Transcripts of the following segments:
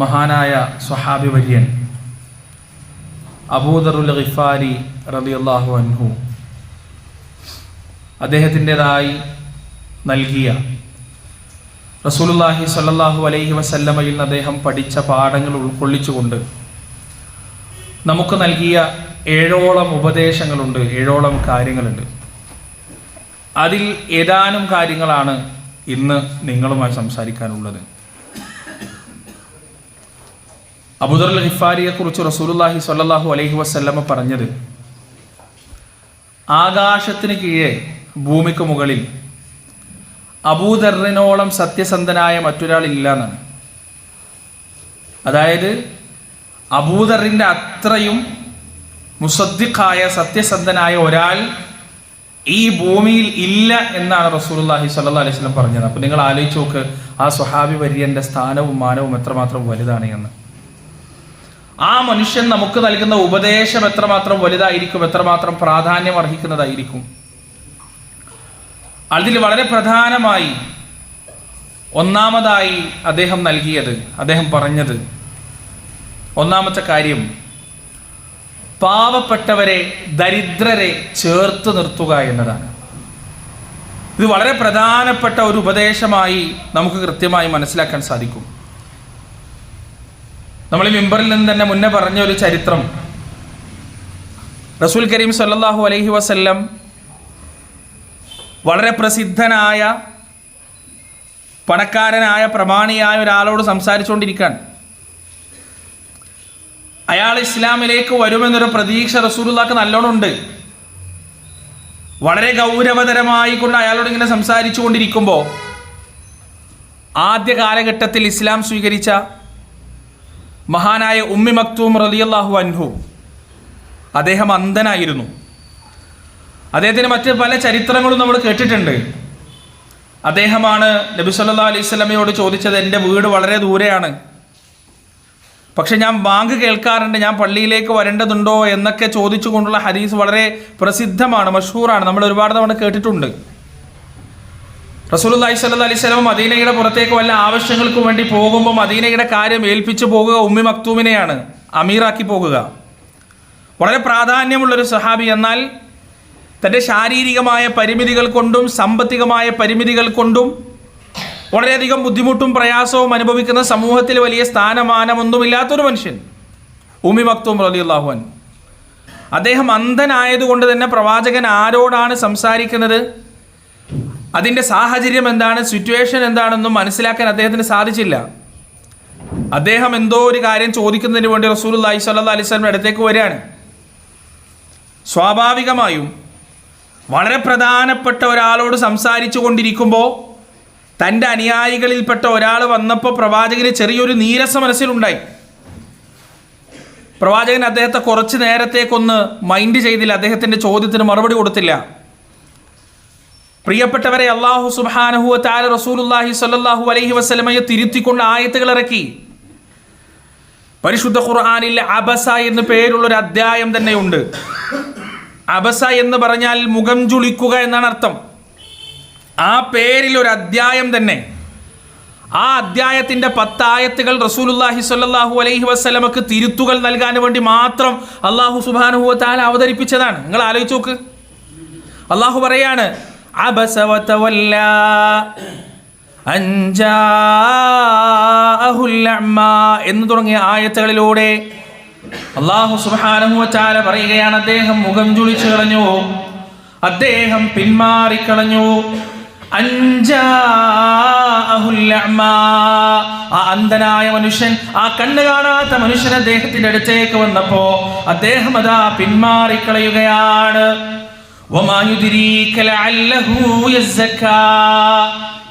മഹാനായ സ്വഹാബി വര്യൻ അബൂദറുൽ ഖിഫാരി അള്ളാഹു അൻഹു അദ്ദേഹത്തിന്റെതായി നൽകിയ റസൂലുല്ലാഹി സല്ലാഹു അലൈഹി വസല്ലമയിൽ നിന്ന് അദ്ദേഹം പഠിച്ച പാഠങ്ങൾ ഉൾക്കൊള്ളിച്ചുകൊണ്ട് നമുക്ക് നൽകിയ ഏഴോളം ഉപദേശങ്ങളുണ്ട് ഏഴോളം കാര്യങ്ങളുണ്ട്. അതിൽ ഏതാനും കാര്യങ്ങളാണ് ഇന്ന് നിങ്ങളുമായി സംസാരിക്കാനുള്ളത്. അബുദർ ഹിഫാരിയെ കുറിച്ച് റസൂലുല്ലാഹി സ്വല്ലല്ലാഹു അലൈഹി വസല്ലമ പറഞ്ഞത് ആകാശത്തിന് കീഴെ ഭൂമിക്ക് മുകളിൽ അബൂദറിനോളം സത്യസന്ധനായ മറ്റൊരാൾ ഇല്ല എന്നാണ്. അതായത് അബൂദറിന്റെ അത്രയും മുസദ്ദിഖായ സത്യസന്ധനായ ഒരാൾ ഈ ഭൂമിയിൽ ഇല്ല എന്നാണ് റസൂലുള്ളാഹി സ്വല്ലല്ലാഹി അലൈഹി വസല്ലം പറഞ്ഞത്. അപ്പോൾ നിങ്ങൾ ആലോചിച്ച് നോക്ക് ആ സ്വഹാബി വര്യന്റെ സ്ഥാനവും മാനവും എത്രമാത്രം വലുതാണ് എന്ന്. ആ മനുഷ്യൻ നമുക്ക് നൽകുന്ന ഉപദേശം എത്രമാത്രം വലുതായിരിക്കും എത്രമാത്രം പ്രാധാന്യം അർഹിക്കുന്നതായിരിക്കും. അതിൽ വളരെ പ്രധാനമായി ഒന്നാമതായി അദ്ദേഹം നൽകിയത് അദ്ദേഹം പറഞ്ഞത് ഒന്നാമത്തെ കാര്യം പാവപ്പെട്ടവരെ ദരിദ്രരെ ചേർത്ത് നിർത്തുക എന്നതാണ്. ഇത് വളരെ പ്രധാനപ്പെട്ട ഒരു ഉപദേശമായി നമുക്ക് കൃത്യമായി മനസ്സിലാക്കാൻ സാധിക്കും. നമ്മൾ ഈ മിമ്പറിൽ നിന്ന് തന്നെ മുന്നേ പറഞ്ഞ ഒരു ചരിത്രം. റസൂൽ കരീം സല്ലാഹു അലൈഹി വസല്ലം വളരെ പ്രസിദ്ധനായ പണക്കാരനായ പ്രമാണിയായ ഒരാളോട് സംസാരിച്ചുകൊണ്ടിരിക്കാൻ അയാൾ ഇസ്ലാമിലേക്ക് വരുമെന്നൊരു പ്രതീക്ഷ റസൂലുള്ളാക്ക് നല്ലോണമുണ്ട്. വളരെ ഗൗരവതരമായി കൊണ്ട് അയാളോട് ഇങ്ങനെ സംസാരിച്ചു കൊണ്ടിരിക്കുമ്പോൾ ആദ്യ കാലഘട്ടത്തിൽ ഇസ്ലാം സ്വീകരിച്ച മഹാനായ ഉമ്മി മക്തൂം റലിയല്ലാഹു അൻഹു. അദ്ദേഹം അന്ധനായിരുന്നു. അദ്ദേഹത്തിന് മറ്റ് പല ചരിത്രങ്ങളും നമ്മൾ കേട്ടിട്ടുണ്ട്. അദ്ദേഹമാണ് നബി സല്ലാ അലൈഹി സ്വലമയോട് ചോദിച്ചത് എന്റെ വീട് വളരെ ദൂരെയാണ്. പക്ഷെ ഞാൻ ബാങ്ക് കേൾക്കാറുണ്ട് ഞാൻ പള്ളിയിലേക്ക് വരേണ്ടതുണ്ടോ? എന്നൊക്കെ ചോദിച്ചുകൊണ്ടുള്ള ഹദീസ് വളരെ പ്രസിദ്ധമാണ് മഷൂറാണ്. നമ്മൾ ഒരുപാട് തവണ കേട്ടിട്ടുണ്ട്. റസൂലുല്ലാഹി സ്വല്ലല്ലാഹി അലൈഹി വസല്ലം മദീനയുടെ പുറത്തേക്ക് വല്ല ആവശ്യങ്ങൾക്ക് വേണ്ടി പോകുമ്പോൾ മദീനയുടെ കാര്യം ഏൽപ്പിച്ചു പോകുക ഉമ്മി മക്തൂമിനെയാണ് അമീറാക്കി പോകുക. വളരെ പ്രാധാന്യമുള്ളൊരു സഹാബി എന്നാൽ തന്റെ ശാരീരികമായ പരിമിതികൾ കൊണ്ടും സാമ്പത്തികമായ പരിമിതികൾ കൊണ്ടും വളരെയധികം ബുദ്ധിമുട്ടും പ്രയാസവും അനുഭവിക്കുന്ന സമൂഹത്തിൽ വലിയ സ്ഥാനമാനമൊന്നുമില്ലാത്തൊരു മനുഷ്യൻ ഉമി മക്തൂം റലിയുള്ളാഹുൻ അദ്ദേഹം അന്ധനായതുകൊണ്ട് തന്നെ പ്രവാചകൻ ആരോടാണ് സംസാരിക്കുന്നത്? അതിന്റെ സാഹചര്യം എന്താണ്? സിറ്റുവേഷൻ എന്താണെന്നും മനസ്സിലാക്കാൻ അദ്ദേഹത്തിന് സാധിച്ചില്ല. അദ്ദേഹം എന്തോ ഒരു കാര്യം ചോദിക്കുന്നതിന് വേണ്ടി റസൂൽ അള്ളഹി സ്വല്ലാ അലൈഹി സ്വലമിന്റെ അടുത്തേക്ക് വരികയാണ്. സ്വാഭാവികമായും വളരെ പ്രധാനപ്പെട്ട ഒരാളോട് സംസാരിച്ചു കൊണ്ടിരിക്കുമ്പോൾ തന്റെ അനുയായികളിൽപ്പെട്ട ഒരാൾ വന്നപ്പോൾ പ്രവാചകന് ചെറിയൊരു നീരസ മനസ്സിലുണ്ടായി. പ്രവാചകൻ അദ്ദേഹത്തെ കുറച്ച് നേരത്തേക്കൊന്ന് മൈൻഡ് ചെയ്തില്ല. അദ്ദേഹത്തിന്റെ ചോദ്യത്തിന് മറുപടി കൊടുത്തില്ല. പ്രിയപ്പെട്ടവരെ അള്ളാഹു സുബാനഹു താര റസൂലുല്ലാഹി സല്ലാഹു അലൈഹി വസ്ലമയെ തിരുത്തിക്കൊണ്ട് ആയത്തുകൾ ഇറക്കി. പരിശുദ്ധ ഖുർആാനിൽ അബസ എന്ന് പേരുള്ള പേരുള്ളൊരു അധ്യായം തന്നെയുണ്ട്. അബസ എന്ന് പറഞ്ഞാൽ മുഖം ചുളിക്കുക എന്നാണ് അർത്ഥം. ആ പേരിൽ ഒരു അധ്യായം തന്നെ. ആ അധ്യായത്തിന്റെ പത്തായത്തുകൾ റസൂലുല്ലാഹി സ്വല്ലല്ലാഹു അലൈഹി വസ്ലമക്ക് തിരുത്തുകൾ നൽകാൻ വേണ്ടി മാത്രം അള്ളാഹു സുബാനുഹു താല അവതരിപ്പിച്ചതാണ്. നിങ്ങൾ ആലോചിച്ച് നോക്ക്. അള്ളാഹു പറയാണ് എന്ന് തുടങ്ങിയ ആയത്തുകളിലൂടെ അള്ളാഹു സുബ്ഹാനഹു വതആല പറയുകയാണ്. അദ്ദേഹം മുഖം ചുളിച്ചു കളഞ്ഞു. അദ്ദേഹം പിന്മാറിക്കളഞ്ഞു ആ അന്ധനായ മനുഷ്യൻ ആ കണ്ണ് കാണാത്ത മനുഷ്യൻ അദ്ദേഹത്തിന്റെ അടുത്തേക്ക് വന്നപ്പോ അദ്ദേഹം അതാ പിന്മാറിക്കളയുകയാണ്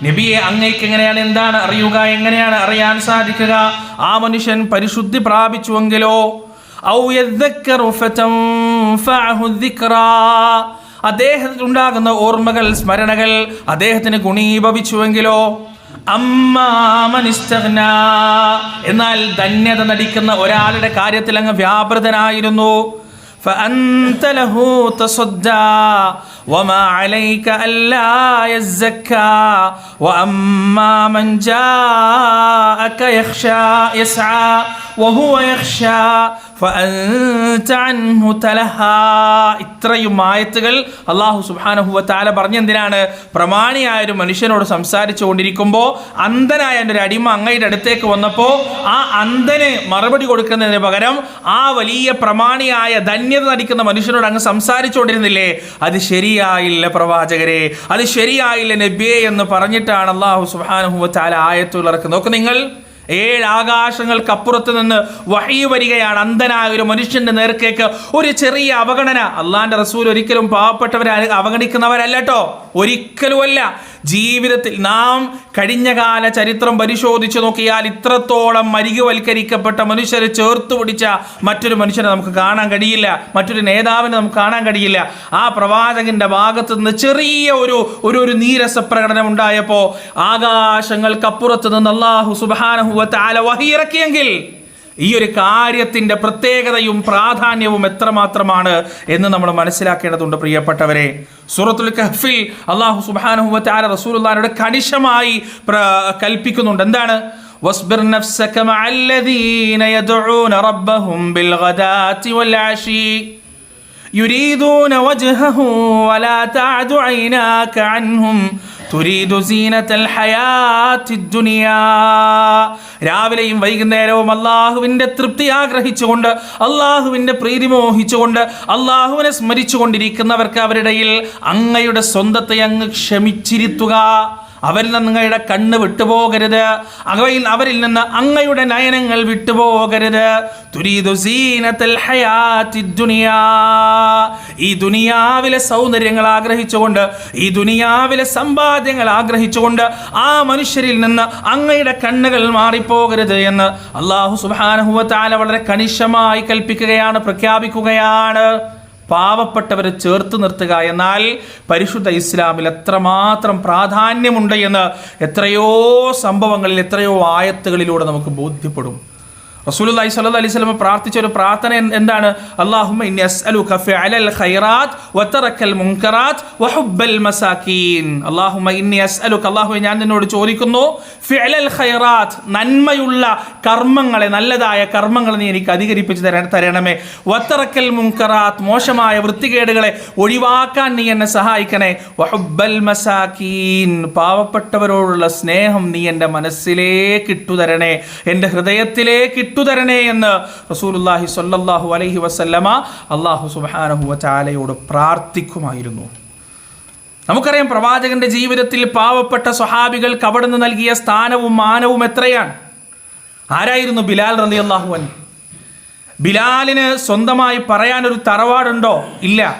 നബിയെ അങ്ങേക്ക് എങ്ങനെയാണ് എന്താണ് അറിയുക എങ്ങനെയാണ് അറിയാൻ സാധിക്കുക? ആ മനുഷ്യൻ പരിശുദ്ധി പ്രാപിച്ചുവെങ്കിലോ? അദ്ദേഹത്തിന് ഉണ്ടാകുന്ന ഓർമ്മകൾ സ്മരണകൾ അദ്ദേഹത്തിന് ഗുണീഭവിച്ചുവെങ്കിലോ? എന്നാൽ ധന്യത നടിക്കുന്ന ഒരാളുടെ കാര്യത്തിൽ അങ്ങ് വ്യാപൃതനായിരുന്നു. فأنت له تصدى وما عليك ألا يزكى وأما من جاءك يخشى يسعى وهو يخشى ഇത്രയും ആയത്തുകൾ അള്ളാഹു സുബാനഹുവ താല പറഞ്ഞെന്തിനാണ്? പ്രമാണിയായ ഒരു മനുഷ്യനോട് സംസാരിച്ചു കൊണ്ടിരിക്കുമ്പോൾ അന്ധനായ എന്റെ ഒരു അടിമ അങ്ങയുടെ അടുത്തേക്ക് വന്നപ്പോൾ ആ അന്ധന് മറുപടി കൊടുക്കുന്നതിന് പകരം ആ വലിയ പ്രമാണിയായ ധന്യത നടിക്കുന്ന മനുഷ്യനോട് അങ്ങ് സംസാരിച്ചുകൊണ്ടിരുന്നില്ലേ അത് ശരിയായില്ല പ്രവാചകരെ. അത് ശരിയായില്ല നബിയെ എന്ന് പറഞ്ഞിട്ടാണ് അള്ളാഹു സുബാനഹുവ താല ആയത്തുകൾ ഇറക്കുന്നത്. നോക്ക് നിങ്ങൾ. ഏഴ് ആകാശങ്ങൾക്കപ്പുറത്ത് നിന്ന് വഹി വരികയാണ്. അന്ധനായ ഒരു മനുഷ്യന്റെ നേർക്കേക്ക് ഒരു ചെറിയ അവഗണന. അള്ളാന്റെ റസൂൽ ഒരിക്കലും പാവപ്പെട്ടവരെ അവഗണിക്കുന്നവരല്ലോ അവഗണിക്കുന്നവരല്ല കേട്ടോ ഒരിക്കലുമല്ല. ജീവിതത്തിൽ നാം കഴിഞ്ഞകാല ചരിത്രം പരിശോധിച്ചു നോക്കിയാൽ ഇത്രത്തോളം മരികുവൽക്കരിക്കപ്പെട്ട മനുഷ്യരെ ചേർത്ത് പിടിച്ച മറ്റൊരു മനുഷ്യനെ നമുക്ക് കാണാൻ കഴിയില്ല. മറ്റൊരു നേതാവിനെ നമുക്ക് കാണാൻ കഴിയില്ല. ആ പ്രവാചകന്റെ ഭാഗത്ത് നിന്ന് ചെറിയ ഒരു ഒരു ഒരു നീരസ പ്രകടനം ഉണ്ടായപ്പോൾ ആകാശങ്ങൾക്കപ്പുറത്ത് നിന്ന് അള്ളാഹു സുബാനഹുവത്ത് ആല വഹിയിറക്കിയെങ്കിൽ ഈ ഒരു കാര്യത്തിന്റെ പ്രത്യേകതയും പ്രാധാന്യവും എത്രമാത്രമാണ് എന്ന് നമ്മൾ മനസ്സിലാക്കേണ്ടതുണ്ട് പ്രിയപ്പെട്ടവരെ സൂറത്തുൽ കഹ്ഫിൽ അള്ളാഹു സുബാനഹുവത്ത് ആല റസൂലുള്ളാഹിനോട് കണിശമായി പ്ര- കൽപ്പിക്കുന്നുണ്ട് എന്താണ് واصبر نفسك مع الذين يدعون ربهم بالغداة والعشي يريدون وجهه ولا تعد عيناك عنهم തുരീദു സീനത്തൽ ദുനിയാ. രാവിലെയും വൈകുന്നേരവും അള്ളാഹുവിന്റെ തൃപ്തി ആഗ്രഹിച്ചുകൊണ്ട് അള്ളാഹുവിന്റെ പ്രീതി മോഹിച്ചുകൊണ്ട് അള്ളാഹുവിനെ സ്മരിച്ചുകൊണ്ടിരിക്കുന്നവർക്ക് അവരുടെ അങ്ങയുടെ സ്വന്തത്തെ അങ്ങ് ക്ഷമിച്ചിരുത്തുക. അവരിൽ നിന്ന് കണ്ണ് വിട്ടുപോകരുത്. അവയിൽ അവരിൽ നിന്ന് അങ്ങയുടെ നയനങ്ങൾ വിട്ടുപോകരുത്. ഈ ദുനിയാവിലെ സൗന്ദര്യങ്ങൾ ആഗ്രഹിച്ചുകൊണ്ട് ഈ ദുനിയാവിലെ സമ്പാദ്യങ്ങൾ ആഗ്രഹിച്ചുകൊണ്ട് ആ മനുഷ്യരിൽ നിന്ന് അങ്ങയുടെ കണ്ണുകൾ മാറിപ്പോകരുത് എന്ന് അള്ളാഹു സുബാനഹുവ താല വളരെ കണിശമായി കൽപ്പിക്കുകയാണ് പ്രഖ്യാപിക്കുകയാണ്. പാവപ്പെട്ടവരെ ചേർത്ത് നിർത്തുക എന്നാൽ പരിശുദ്ധ ഇസ്ലാമിൽ എത്രമാത്രം പ്രാധാന്യമുണ്ട് എന്ന് എത്രയോ സംഭവങ്ങളിൽ എത്രയോ ആയത്തുകളിലൂടെ നമുക്ക് ബോധ്യപ്പെടും. റസൂലുള്ളാഹി സ്വല്ലല്ലാഹി അലൈഹി വസല്ലം പ്രാർത്ഥിച്ച ഒരു പ്രാർത്ഥന എന്താണ്? അല്ലാഹുമ്മ ഇന്നി ഖൈറാത്ത് വതറക്കൽ മുൻകറാത്ത് വഹുബ്ബൽ ഇന്നി ഞാൻ നിന്നോട് ചോദിക്കുന്നു ഖൈറാത്ത് നന്മയുള്ള കർമ്മങ്ങളെ നല്ലതായ കർമ്മങ്ങൾ നീ എനിക്ക് അധികരിപ്പിച്ച് തര തരണമേ. വത്തറക്കൽ മുൻകറാത്ത് മോശമായ വൃത്തികേടുകളെ ഒഴിവാക്കാൻ നീ എന്നെ സഹായിക്കണേ. വഹുബ്ബൽ മസാകീൻ പാവപ്പെട്ടവരോടുള്ള സ്നേഹം നീ എന്റെ മനസ്സിലേക്ക് ഇട്ടുതരണേ. എന്റെ ഹൃദയത്തിലേക്ക് ഇട്ടുതരണേ എന്ന് റസൂലുള്ളാഹി സ്വല്ലല്ലാഹു അലൈഹി വസല്ലമ അള്ളാഹു സുബ്ഹാനഹു വതആലയോട് പ്രാർത്ഥിക്കുമായിരുന്നു. നമുക്കറിയാം പ്രവാചകന്റെ ജീവിതത്തിൽ പാവപ്പെട്ട സ്വഹാബികൾ കവടന്ന് നൽകിയ സ്ഥാനവും മാനവും എത്രയാണ്? ആരായിരുന്നു ബിലാൽ റളിയല്ലാഹു അൻ ബിലാലിന് സ്വന്തമായി പറയാൻ ഒരു തറവാടുണ്ടോ? ഇല്ല.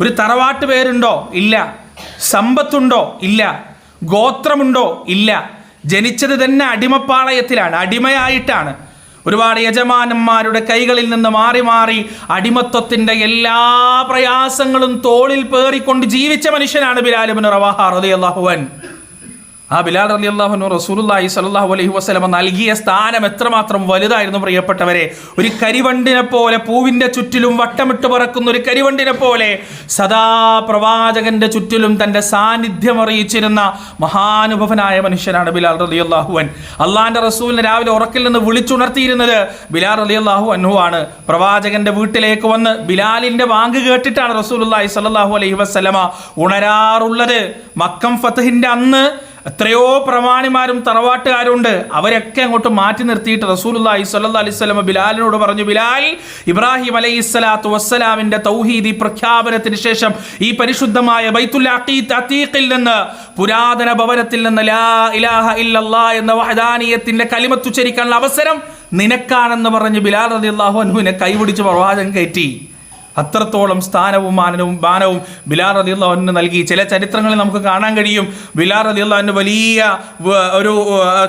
ഒരു തറവാട്ട് പേരുണ്ടോ? ഇല്ല. സമ്പത്തുണ്ടോ? ഇല്ല. ഗോത്രമുണ്ടോ? ഇല്ല. ജനിച്ചത് തന്നെ അടിമപ്പാളയത്തിലാണ്. അടിമയായിട്ടാണ്. ഒരുപാട് യജമാനന്മാരുടെ കൈകളിൽ നിന്ന് മാറി മാറി അടിമത്വത്തിന്റെ എല്ലാ പ്രയാസങ്ങളും തോളിൽ പേറിക്കൊണ്ട് ജീവിച്ച മനുഷ്യനാണ് ബിലാലിബിൻ റവാഹ റളിയല്ലാഹു അൻഹു. ആ ബിലാൽ അലി അള്ളാഹുനു റസൂലുല്ലാഹി സലാഹു അലൈഹി വസ്ലമ നൽകിയ സ്ഥാനം എത്രമാത്രം വലുതായിരുന്നു പ്രിയപ്പെട്ടവരെ? ഒരു കരിവണ്ടിനെ പോലെ പൂവിന്റെ ചുറ്റിലും വട്ടമിട്ട് പറക്കുന്ന ഒരു കരിവണ്ടിനെ പോലെ സദാ പ്രവാചകന്റെ ചുറ്റിലും തന്റെ സാന്നിധ്യം അറിയിച്ചിരുന്ന മഹാനുഭവനായ മനുഷ്യനാണ് ബിലാൽ അലി അള്ളാഹുവൻ അള്ളാന്റെ റസൂലിനെ രാവിലെ ഉറക്കിൽ നിന്ന് വിളിച്ചുണർത്തിയിരുന്നത് ബിലാൽ അലി അള്ളാഹു ആണ്. പ്രവാചകന്റെ വീട്ടിലേക്ക് വന്ന് ബിലാലിന്റെ വാങ്ക് കേട്ടിട്ടാണ് റസൂലുല്ലാഹി സലാഹു അലൈഹി വസ്ലമ ഉണരാറുള്ളത്. മക്കം ഫത്തഹിന്റെ അന്ന് എത്രയോ പ്രമാണിമാരും തറവാട്ടുകാരുണ്ട്. അവരൊക്കെ അങ്ങോട്ട് മാറ്റി നിർത്തിയിട്ട് റസൂലുള്ളാഹി സ്വല്ലല്ലാഹി അലൈഹി വസല്ലം ബിലാലിനോട് പറഞ്ഞു ബിലാൽ ഇബ്രാഹിം അലൈഹി സ്വലാത്തു വസ്സലാമിന്റെ തൗഹീദി പ്രഖ്യാപനത്തിന് ശേഷം ഈ പരിശുദ്ധമായ ബൈത്തുൽ നിന്ന് പുരാതന ഭവനത്തിൽ നിന്ന് ലാ ഇലാഹ ഇല്ലല്ലാ എന്ന വഹദാനീയത്തിന്റെ കലിമത്തുച്ചരിക്കാനുള്ള അവസരം നിനക്കാണെന്ന് പറഞ്ഞ് ബിലാൽ റളിയല്ലാഹു അൻഹുവിനെ കൈപിടിച്ച് പ്രവാചകം കയറ്റി. അത്രത്തോളം സ്ഥാനവും മാനവും മാനവും ബിലാർ റതിയുള്ളവന് നൽകി. ചില ചരിത്രങ്ങളിൽ നമുക്ക് കാണാൻ കഴിയും. ബിലാർ റതിയുള്ളവന് വലിയ ഒരു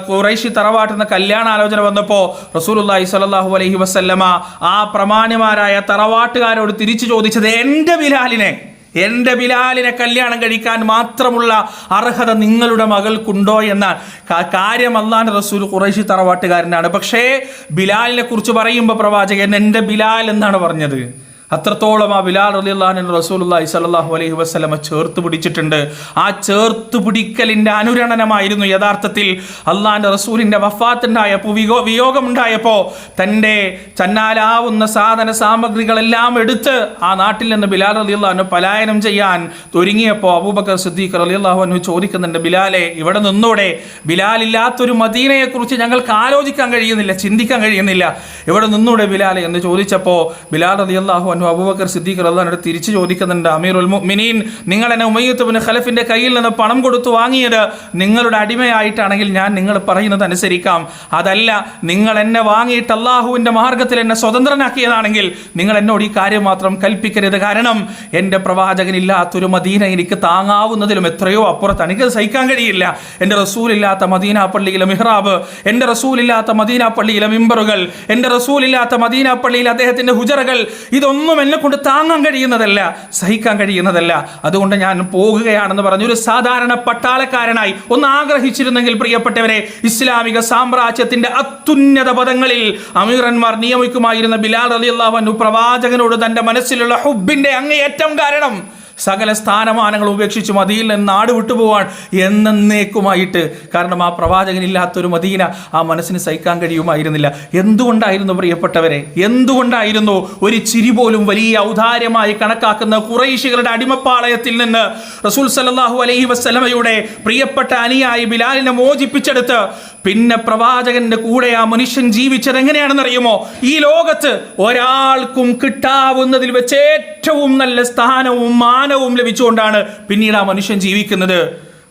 കുറേശി തറവാട്ടുന്ന കല്യാണ ആലോചന വന്നപ്പോൾ റസൂലുള്ളാഹി സ്വല്ലല്ലാഹു അലൈഹി വസല്ലമ ആ പ്രമാണിമാരായ തറവാട്ടുകാരോട് തിരിച്ചു ചോദിച്ചത് എന്റെ ബിലാലിനെ എന്റെ ബിലാലിനെ കല്യാണം കഴിക്കാൻ മാത്രമുള്ള അർഹത നിങ്ങളുടെ മകൾക്കുണ്ടോ? എന്ന കാ- കാര്യം അള്ളാന്റെ റസൂൽ കുറേശി തറവാട്ടുകാരനാണ്. പക്ഷേ ബിലാലിനെ കുറിച്ച് പറയുമ്പോൾ പ്രവാചകൻ എന്റെ ബിലാൽ എന്നാണ് പറഞ്ഞത്. അത്രത്തോളം ആ ബിലാൽ റലിയല്ലാഹു റസൂലുള്ളാഹി സ്വല്ലല്ലാഹു അലൈഹി വസല്ലമ ചേർത്ത് പിടിച്ചിട്ടുണ്ട്. ആ ചേർത്ത് പിടിക്കലിന്റെ അനുരണനമായിരുന്നു യഥാർത്ഥത്തിൽ അള്ളാഹിന്റെ റസൂലിന്റെ വഫാത്തുണ്ടായപ്പോൾ വിയോ വിയോഗമുണ്ടായപ്പോൾ തന്റെ ചന്നാലാവുന്ന സാധന സാമഗ്രികളെല്ലാം എടുത്ത് ആ നാട്ടിൽ നിന്ന് ബിലാൽ റലിയല്ലാഹു പലായനം ചെയ്യാൻ ഒരുങ്ങിയപ്പോൾ അബൂബക്കർ സിദ്ദീഖ് അലി അൻഹു ചോദിക്കുന്നുണ്ട് ബിലാലെ ഇവിടെ നിന്നൂടെ ബിലാൽ ഇല്ലാത്തൊരു മദീനയെക്കുറിച്ച് ഞങ്ങൾക്ക് ആലോചിക്കാൻ കഴിയുന്നില്ല ചിന്തിക്കാൻ കഴിയുന്നില്ല. ഇവിടെ നിന്നൂടെ ബിലാലെ? എന്ന് ചോദിച്ചപ്പോൾ ബിലാൽ റളിയല്ലാഹു അൻഹു അബൂബക്കർ സിദ്ദീഖ് റളിയല്ലാഹു തിരിച്ചു ചോദിക്കുന്നുണ്ട് അമീറുൽ മുഅ്മിനീൻ നിങ്ങൾ എന്നെ ഉമയ്യത്ത് ബിൻ ഖലഫിന്റെ കയ്യിൽ നിന്ന് പണം കൊടുത്തു വാങ്ങിയത് നിങ്ങളുടെ അടിമയായിട്ടാണെങ്കിൽ ഞാൻ നിങ്ങൾ പറയുന്നത് അനുസരിക്കാം. അതല്ല നിങ്ങൾ എന്നെ വാങ്ങിയിട്ട് അള്ളാഹുവിന്റെ മാർഗത്തിൽ എന്നെ സ്വതന്ത്രനാക്കിയതാണെങ്കിൽ നിങ്ങൾ എന്നോട് ഈ കാര്യം മാത്രം കൽപ്പിക്കരുത്. കാരണം എന്റെ പ്രവാചകനില്ലാത്തൊരു മദീന എനിക്ക് താങ്ങാവുന്നതിലും എത്രയോ അപ്പുറത്ത് എനിക്ക് സഹിക്കാൻ കഴിയില്ല. എന്റെ റസൂലില്ലാത്ത മദീന പള്ളിയിലെ മിഹ്റാബ് എന്റെ റസൂലില്ലാത്ത മദീന പള്ളിയിലെ മിമ്പറുകൾ എന്റെ റസൂലില്ലാത്ത മദീന പള്ളിയിൽ അദ്ദേഹത്തിന്റെ ഹുജറകൾ ഇതൊന്നും എന്നെ കൊണ്ട് താങ്ങാൻ കഴിയുന്നതല്ല സഹിക്കാൻ കഴിയുന്നതല്ല. അതുകൊണ്ട് ഞാൻ പോകുകയാണെന്ന് പറഞ്ഞു. ഒരു സാധാരണ പട്ടാളക്കാരനായി ഒന്ന് ആഗ്രഹിച്ചിരുന്നെങ്കിൽ പ്രിയപ്പെട്ടവരെ ഇസ്ലാമിക സാമ്രാജ്യത്തിന്റെ അത്യുന്നത പദങ്ങളിൽ അമീറന്മാർ നിയമിക്കുമായിരുന്ന ബിലാൽ അലി അള്ളാഹു പ്രവാചകനോട് തന്റെ മനസ്സിലുള്ള ഹുബിന്റെ അങ്ങേയറ്റം കാരണം സകല സ്ഥാനമാനങ്ങൾ ഉപേക്ഷിച്ച് മതിയിൽ നിന്ന് നാട് വിട്ടുപോവാൻ എന്നേക്കുമായിട്ട് കാരണം ആ പ്രവാചകനില്ലാത്തൊരു മദീന ആ മനസ്സിന് സഹിക്കാൻ കഴിയുമായിരുന്നില്ല. എന്തുകൊണ്ടായിരുന്നു പ്രിയപ്പെട്ടവരെ? എന്തുകൊണ്ടായിരുന്നു ഒരു ചിരി പോലും വലിയ ഔദാര്യമായി കണക്കാക്കുന്ന കുറൈശികളുടെ അടിമപ്പാളയത്തിൽ നിന്ന് റസൂൽ സല്ലല്ലാഹു അലൈഹി വസ്ലമയുടെ പ്രിയപ്പെട്ട അനിയായി ബിലാലിനെ മോചിപ്പിച്ചെടുത്ത് പിന്നെ പ്രവാചകന്റെ കൂടെ ആ മനുഷ്യൻ ജീവിച്ചത് എങ്ങനെയാണെന്ന് അറിയുമോ ഈ ലോകത്ത് ഒരാൾക്കും കിട്ടാവുന്നതിൽ വെച്ച് ഏറ്റവും നല്ല സ്ഥാനവും മാനവും ലഭിച്ചുകൊണ്ടാണ് പിന്നീട് ആ മനുഷ്യൻ ജീവിക്കുന്നത്.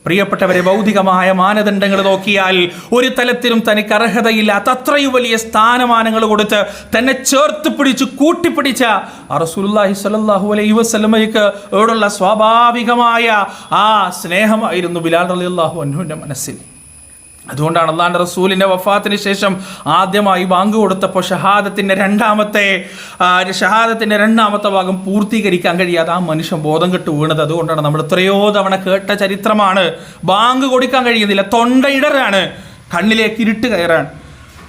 പ്രിയപ്പെട്ടവരെ ഭൗതികമായ മാനദണ്ഡങ്ങൾ നോക്കിയാൽ ഒരു തലത്തിലും തനിക്ക് അർഹതയില്ലാത്ത അത്രയും വലിയ സ്ഥാനമാനങ്ങൾ കൊടുത്ത് തന്നെ ചേർത്ത് പിടിച്ച് കൂട്ടിപ്പിടിച്ച അറസുല്ലാഹി സ്വല്ലല്ലാഹു അലൈഹി വസല്ലമയ്ക്ക് ഓടുള്ള സ്വാഭാവികമായ ആ സ്നേഹമായിരുന്നു ബിലാൽ റളിയല്ലാഹു അൻഹുവിന്റെ മനസ്സിൽ. അതുകൊണ്ടാണ് അള്ളാന്റെ റസൂലിന്റെ വഫാത്തിന് ശേഷം ആദ്യമായി ബാങ്ക് കൊടുത്തപ്പോൾ ഷഹാദത്തിന്റെ രണ്ടാമത്തെ ഷഹാദത്തിന്റെ രണ്ടാമത്തെ ഭാഗം പൂർത്തീകരിക്കാൻ കഴിയാതെ ആ മനുഷ്യൻ ബോധം കെട്ട് വീണത്. അതുകൊണ്ടാണ് നമ്മൾ എത്രയോ തവണ കേട്ട ചരിത്രമാണ്. ബാങ്ക് കൊടുക്കാൻ കഴിയുന്നില്ല. തൊണ്ടയിടറാണ് കണ്ണിലേക്ക് ഇരുട്ട് കയറാൻ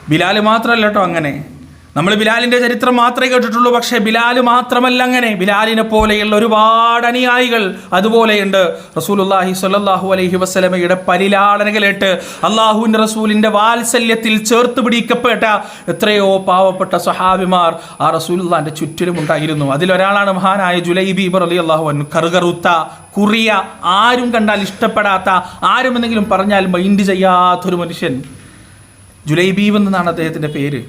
ബിലാൽ മാത്രമല്ല കേട്ടോ അങ്ങനെ. നമ്മൾ ബിലാലിന്റെ ചരിത്രം മാത്രമേ കേട്ടിട്ടുള്ളൂ. പക്ഷേ ബിലാൽ മാത്രമല്ല അങ്ങനെ. ബിലാലിനെ പോലെയുള്ള ഒരുപാട് അനുയായികൾ അതുപോലെയുണ്ട് റസൂലുള്ളാഹി സ്വല്ലല്ലാഹു അലൈഹി വസല്ലമയുടെ പരിലാളനകളേട്ട് അള്ളാഹുവിന്റെ റസൂലിന്റെ വാത്സല്യത്തിൽ ചേർത്ത് പിടിക്കപ്പെട്ട എത്രയോ പാവപ്പെട്ട സഹാബിമാർ ആ റസൂലുള്ളാന്റെ ചുറ്റിലും ഉണ്ടായിരുന്നു. അതിലൊരാളാണ് മഹാനായ ജുലൈബി അലി അള്ളാഹു അൻ കറുകറുത്ത കുറിയ ആരും കണ്ടാൽ ഇഷ്ടപ്പെടാത്ത ആരും എന്തെങ്കിലും പറഞ്ഞാൽ മൈൻഡ് ചെയ്യാത്തൊരു മനുഷ്യൻ ജുലൈബീബ് എന്നാണ് അദ്ദേഹത്തിന്റെ പേര്.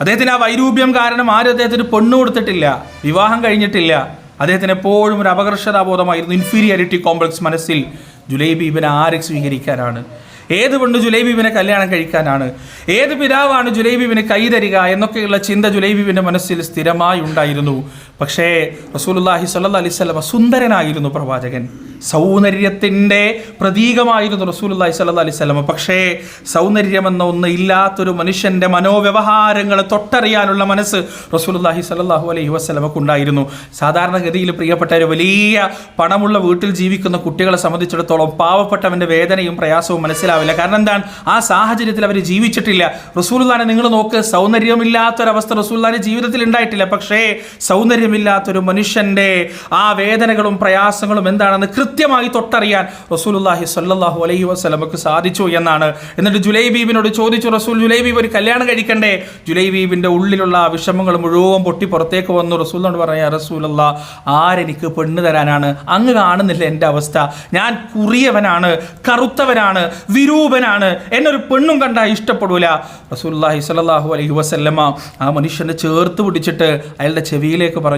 അദ്ദേഹത്തിന് ആ വൈരൂപ്യം കാരണം ആരും അദ്ദേഹത്തിന് പെണ്ണു കൊടുത്തിട്ടില്ല വിവാഹം കഴിഞ്ഞിട്ടില്ല. അദ്ദേഹത്തിന് എപ്പോഴും ഒരു അപകർഷതാബോധമായിരുന്നു ഇൻഫീരിയറിറ്റി കോംപ്ലക്സ് മനസ്സിൽ ജുലൈബീബിനെ ആരെ സ്വീകരിക്കാനാണ്? ഏത് പെണ്ണ് ജുലൈബീബിനെ കല്യാണം കഴിക്കാനാണ്? ഏത് പിതാവാണ് ജുലൈബീബിന് കൈതരിക എന്നൊക്കെയുള്ള ചിന്ത ജുലൈബീബിന്റെ മനസ്സിൽ സ്ഥിരമായി ഉണ്ടായിരുന്നു. പക്ഷേ റസൂലുള്ളാഹി സ്വല്ലല്ലാഹി അലൈഹി വസല്ലമ സുന്ദരനായിരുന്നു പ്രവാചകൻ. സൗന്ദര്യത്തിന്റെ പ്രതീകമായിരുന്നു റസൂലുള്ളാഹി സ്വല്ലല്ലാഹി അലൈഹി വസല്ലമ പക്ഷേ സൗന്ദര്യമെന്ന ഒന്ന് ഇല്ലാത്തൊരു മനുഷ്യന്റെ മനോവ്യവഹാരങ്ങളെ തൊട്ടറിയാനുള്ള മനസ്സ് റസൂലുള്ളാഹി സല്ലാഹു അലൈഹി വസ്ലമക്കുണ്ടായിരുന്നു സാധാരണഗതിയിൽ പ്രിയപ്പെട്ട ഒരു വലിയ പണമുള്ള വീട്ടിൽ ജീവിക്കുന്ന കുട്ടികളെ സംബന്ധിച്ചിടത്തോളം പാവപ്പെട്ടവന്റെ വേദനയും പ്രയാസവും മനസ്സിലാവില്ല. കാരണം എന്താണ്? ആ സാഹചര്യത്തിൽ അവർ ജീവിച്ചിട്ടില്ല. റസൂലുല്ലാനെ നിങ്ങൾ നോക്ക് സൗന്ദര്യമില്ലാത്തൊരവസ്ഥ റസൂലുല്ലാന്റെ ജീവിതത്തിൽ ഉണ്ടായിട്ടില്ല. പക്ഷേ സൗന്ദര്യമില്ലാത്തൊരു മനുഷ്യന്റെ ആ വേദനകളും പ്രയാസങ്ങളും എന്താണെന്ന് കൃത്യമായി തൊട്ടറിയാൻ റസൂലുള്ളാഹി സല്ലാഹു അലൈഹി വസല്ലമക്ക് സാധിച്ചു എന്നാണ്. എന്നിട്ട് ജുലൈബീബിനോട് ചോദിച്ചു റസൂൽ ജുലൈബീബ് ഒരു കല്യാണം കഴിക്കണ്ടേ? ജുലൈബീബിന്റെ ഉള്ളിലുള്ള വിഷമങ്ങൾ മുഴുവൻ പൊട്ടി പുറത്തേക്ക് വന്നു. റസൂലിനോട് പറയാ റസൂലല്ല ആരെനിക്ക് പെണ്ണ് തരാനാണ്? അങ്ങ് കാണുന്നില്ല എന്റെ അവസ്ഥ. ഞാൻ കുറിയവനാണ് കറുത്തവനാണ് വിരൂപനാണ്. എന്നൊരു പെണ്ണും കണ്ടാൽ ഇഷ്ടപ്പെടൂല. റസൂലുള്ളാഹി സ്വല്ലല്ലാഹു അലൈഹി വസല്ലമ ആ മനുഷ്യനെ ചേർത്ത് പിടിച്ചിട്ട് അയാളുടെ ചെവിയിലേക്ക് പറഞ്ഞു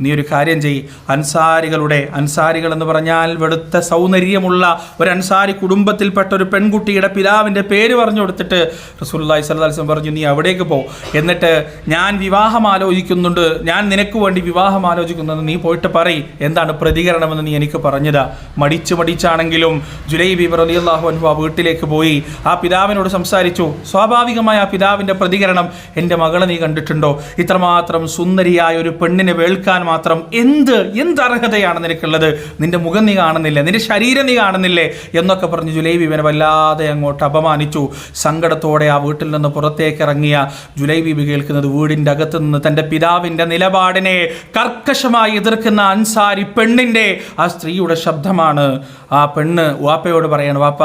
നീ ഒരു കാര്യം ചെയ് അൻസാരികളുടെ അൻസാരികൾ എന്ന് പറഞ്ഞാൽ വെളുത്ത സൗന്ദര്യമുള്ള ഒരു അൻസാരി കുടുംബത്തിൽപ്പെട്ട ഒരു പെൺകുട്ടിയുടെ പിതാവിന്റെ പേര് പറഞ്ഞു കൊടുത്തിട്ട് അലൈഹി വസല്ലം പറഞ്ഞു നീ അവിടേക്ക് പോ. എന്നിട്ട് ഞാൻ വിവാഹം ആലോചിക്കുന്നുണ്ട്. ഞാൻ നിനക്ക് വേണ്ടി വിവാഹം ആലോചിക്കുന്നുണ്ട്. നീ പോയിട്ട് പറയ്. എന്താണ് പ്രതികരണമെന്ന് നീ എനിക്ക് പറഞ്ഞതാ. മടിച്ചു മടിച്ചാണെങ്കിലും ജുലൈ ബീബർ അലി അള്ളാഹു അൻഹു ആ വീട്ടിലേക്ക് പോയി. ആ പിതാവിനോട് സംസാരിച്ചു സ്വാഭാവികമായ ആ പിതാവിന്റെ പ്രതികരണം എന്റെ മകളെ നീ കണ്ടിട്ടുണ്ടോ? ഇത്രമാത്രം സുന്ദരിയായ ഒരു പെണ്ണിനെ വേൾക്കാൻ മാത്രം എന്ത് എന്ത് അർഹതയാണ് നിനക്കുള്ളത്? നിന്റെ മുഖം നീ കാണുന്നില്ലേ? നിന്റെ ശരീരം നീ കാണുന്നില്ലേ? എന്നൊക്കെ പറഞ്ഞ് ജുലൈബി ഇവനെ വല്ലാതെ അങ്ങോട്ട് അപമാനിച്ചു. സങ്കടത്തോടെ ആ വീട്ടിൽ നിന്ന് പുറത്തേക്ക് ഇറങ്ങിയ ജുലൈബി കേൾക്കുന്നത് വീടിന്റെ അകത്ത് നിന്ന് തന്റെ പിതാവിന്റെ നിലപാടിനെ കർക്കശമായി എതിർക്കുന്ന അൻസാരി പെണ്ണിന്റെ ആ സ്ത്രീയുടെ ശബ്ദമാണ്. ആ പെണ്ണ് വാപ്പയോട് പറയാണ് വാപ്പ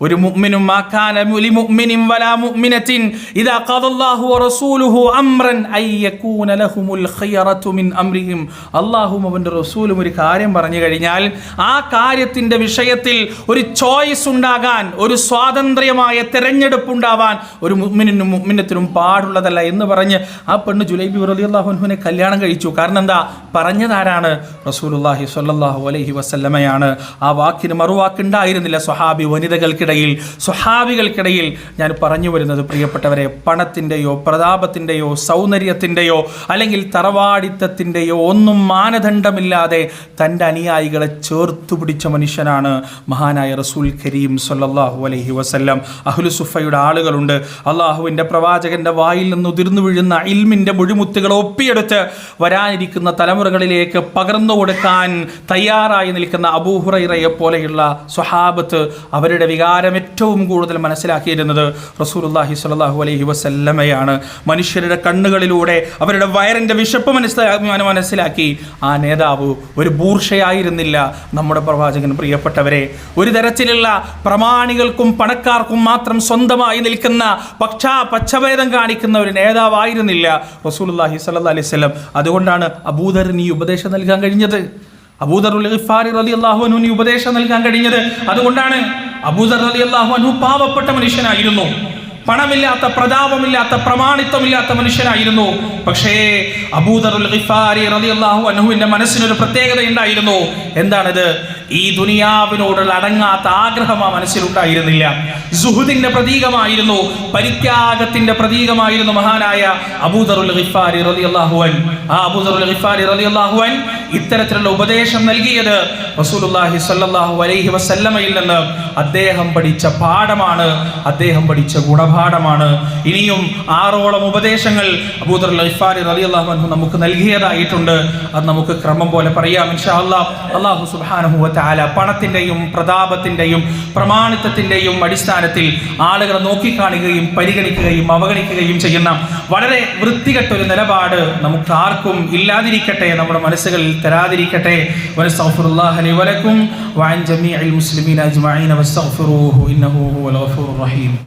ഒരു മുഅ്മിനും മാ കാന ലി മുഅ്മിനിൻ വലാ മുഅ്മിനത്തിൻ ഇദാ ഖദല്ലാഹു വറസൂലുഹു അംറൻ അൻ യകൂന ലഹുമുൽ ഖിയറതു മിൻ അംരിഹിം. അല്ലാഹു അവന്റെ റസൂലും ഒരു കാര്യം പറഞ്ഞു കഴിഞ്ഞാൽ ആ കാര്യത്തിന്റെ വിഷയത്തിൽ ഒരു ചോയ്സ് ഉണ്ടാകാൻ ഒരു സ്വാതന്ത്ര്യമായ തിരഞ്ഞെടുപ്പ് ഉണ്ടാവാൻ ഒരു മുഅ്മിനിനും മുഅ്മിനത്തിനും പാടുള്ളതല്ല എന്ന് പറഞ്ഞ് ആ പെണ്ണ് ജുലൈബി റളിയല്ലാഹു അൻഹുവിനെ കല്യാണം കഴിച്ചു. കാരണം എന്താ? പറഞ്ഞതാരാണ് റസൂലുള്ളാഹി സ്വല്ലല്ലാഹു അലൈഹി വസല്ലമയാണ്. ആ വാക്കിന് മറുവാക്കുണ്ടായിരുന്നില്ല സ്വഹാബി വനിതകൾക്ക് ഇടയിൽ സ്വഹാബികൾക്കിടയിൽ ഞാൻ പറഞ്ഞു വരുന്നത് പ്രിയപ്പെട്ടവരെ പണത്തിന്റെയോ പ്രതാപത്തിന്റെയോ സൗന്ദര്യത്തിന്റെയോ അല്ലെങ്കിൽ തറവാടിത്തത്തിന്റെയോ ഒന്നും മാനദണ്ഡമില്ലാതെ തന്റെ അനുയായികളെ ചേർത്തു പിടിച്ച മനുഷ്യനാണ് മഹാനായ റസൂൽ കരീം സൊല്ലാഹു അലഹി വസല്ലം. അഹുലുസുഫയുടെ ആളുകളുണ്ട്. അള്ളാഹുവിന്റെ പ്രവാചകന്റെ വായിൽ നിന്ന് ഉതിർന്നു വീഴുന്ന ഇൽമിന്റെ മുഴുമുത്തുകൾ ഒപ്പിയെടുത്ത് വരാനിരിക്കുന്ന തലമുറകളിലേക്ക് പകർന്നു കൊടുക്കാൻ തയ്യാറായി നിൽക്കുന്ന അബൂഹുറൈറയെ പോലെയുള്ള സ്വഹാബത്ത് അവരുടെ വികാരം ഏറ്റവും കൂടുതൽ മനസ്സിലാക്കിയിരുന്നത് റസൂലുല്ലാഹി സ്വല്ലല്ലാഹു അലൈഹി വസല്ലമയാണ്. മനുഷ്യരുടെ കണ്ണുകളിലൂടെ അവരുടെ വയറിന്റെ വിശപ്പ് മനസ്സിലാക്കി മനസ്സിലാക്കി. ആ നേതാവ് ഒരു ബൂർഷയായിരുന്നില്ല. നമ്മുടെ പ്രവാചകൻ പ്രിയപ്പെട്ടവരെ ഒരു തരത്തിലുള്ള പ്രമാണികൾക്കും പണക്കാർക്കും മാത്രം സ്വന്തമായി നിൽക്കുന്ന പക്ഷാ പച്ചഭേദം കാണിക്കുന്ന ഒരു നേതാവായിരുന്നില്ല റസൂലുല്ലാഹി സ്വല്ലല്ലാഹി അലൈഹി സ്വലം അതുകൊണ്ടാണ് അബൂദറിന് ഈ ഉപദേശം നൽകാൻ കഴിഞ്ഞത്. അബൂദർ ഉപദേശം നൽകാൻ കഴിഞ്ഞത്. അതുകൊണ്ടാണ് അബൂദർ റളിയല്ലാഹു അൻഹു പാവപ്പെട്ട മനുഷ്യനായിരുന്നു. പണമില്ലാത്ത പ്രതാപമില്ലാത്ത പ്രമാണിത്വമില്ലാത്ത മനുഷ്യനായിരുന്നു. പക്ഷേ അബൂദർ ഗിഫാരി റളിയല്ലാഹു അൻഹുവിന്റെ മനസ്സിനൊരു പ്രത്യേകത ഉണ്ടായിരുന്നു എന്താണിത്? ഈ ദുനിയാവിനോടുള്ള അടങ്ങാത്ത ആഗ്രഹം ആ മനസ്സിലുണ്ടായിരുന്നില്ല. സുഹുദിന്റെ പ്രതീകമായിരുന്നു പരിത്യാഗത്തിന്റെ പ്രതീകമായിരുന്നു മഹാനായ അബൂദറുൽ ഗിഫാരി റളിയല്ലാഹു അൻ ആ അബൂദറുൽ ഗിഫാരി റളിയല്ലാഹു അൻ ഇത്തരത്തിലുള്ള ഉപദേശം നൽകിയത് റസൂലുള്ളാഹി സ്വല്ലല്ലാഹു അലൈഹി വസല്ലമയിൽ നിന്ന് അദ്ദേഹം പഠിച്ച പാഠമാണ് അദ്ദേഹം പഠിച്ച ഗുണപാഠമാണ്. ഇനിയും ആറോളം ഉപദേശങ്ങൾ അബൂദർ ലൈഫാരി റളിയല്ലാഹു അൻഹു നമുക്ക് നൽകിയതായിട്ടുണ്ട്. അത് നമുക്ക് ക്രമം പോലെ പറയാം ഇൻഷാ അല്ലാഹ്. അല്ലാഹു സുബ്ഹാനഹു വ പണത്തിന്റെയും പ്രതാപത്തിന്റെയും പ്രമാണിത്വത്തിന്റെയും അടിസ്ഥാനത്തിൽ ആളുകളെ നോക്കിക്കാണുകയും പരിഗണിക്കുകയും അവഗണിക്കുകയും ചെയ്യുന്ന വളരെ വൃത്തികെട്ടൊരു നിലപാട് നമുക്ക് ആർക്കും ഇല്ലാതിരിക്കട്ടെ നമ്മുടെ മനസ്സുകളിൽ തരാതിരിക്കട്ടെ. വലക്കും ഇന്നഹു റഹീം.